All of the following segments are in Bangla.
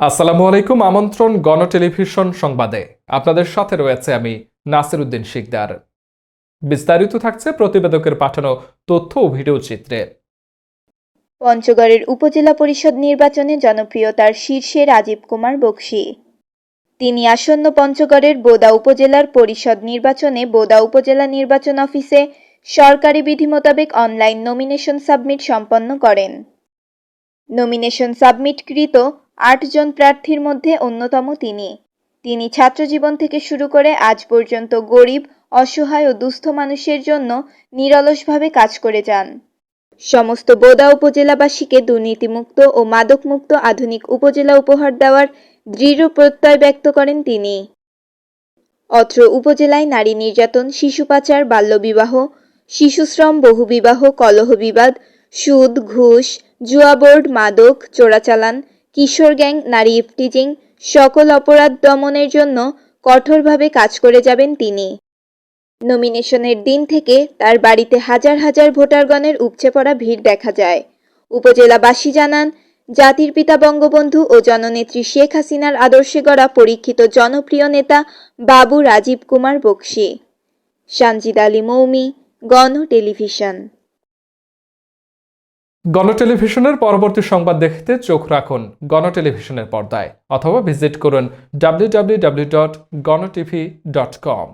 আসসালামু আলাইকুম, আমন্ত্রণ গণ টেলিভিশন সংবাদে। আপনাদের সাথে রয়েছে আমি নাসির উদ্দিন শিকদার। বিস্তারিত থাকছে প্রতিবেদকের পাঠানো তথ্য ও ভিডিও চিত্রে। পঞ্চগড়ের উপজেলা পরিষদ নির্বাচনে জনপ্রিয়তার শীর্ষে রাজীব কুমার বক্সি। তিনি আসন্ন পঞ্চগড়ের বোদা উপজেলার পরিষদ নির্বাচনে বোদা উপজেলা নির্বাচন অফিসে সরকারি বিধি মোতাবেক অনলাইন নমিনেশন সাবমিট সম্পন্ন করেন। নমিনেশন সাবমিটকৃত আটজন প্রার্থীর মধ্যে অন্যতম তিনি। তিনি ছাত্রজীবন থেকে শুরু করে আজ পর্যন্ত গরিব, অসহায় ও দুস্থ মানুষের জন্য নিরলসভাবে কাজ করে যান। সমস্ত বোদা উপজেলাবাসীকে দুর্নীতিমুক্ত ও মাদকমুক্ত আধুনিক উপজেলা উপহার দেওয়ার দৃঢ় প্রত্যয় ব্যক্ত করেন তিনি। অত্র উপজেলায় নারী নির্যাতন, শিশু পাচার বাল্যবিবাহ শিশুশ্রম, বহুবিবাহ, কলহ বিবাদ, সুদ, ঘুষ জুয়াবোর্ড মাদক, চোরাচালান কিশোর গ্যাং, নারী ইফটিজিং, সকল অপরাধ দমনের জন্য কঠোরভাবে কাজ করে যাবেন তিনি। নমিনেশনের দিন থেকে তার বাড়িতে হাজার হাজার ভোটারগণের উপচে পড়া ভিড় দেখা যায়। উপজেলাবাসী জানান, জাতির পিতা বঙ্গবন্ধু ও জননেত্রী শেখ হাসিনার আদর্শে গড়া পরীক্ষিত জনপ্রিয় নেতা বাবু রাজীব কুমার বক্সি। সানজিদ আলী মৌমি, গণ টেলিভিশন। গণ টেলিভিশনের পরবর্তী সংবাদ দেখতে চোখ রাখুন গণ টেলিভিশনের পর্দায় অথবা ভিজিট করুন W dot GonoTV dot com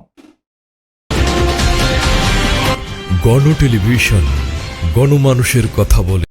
Gono television গণমানুষের কথা বলে।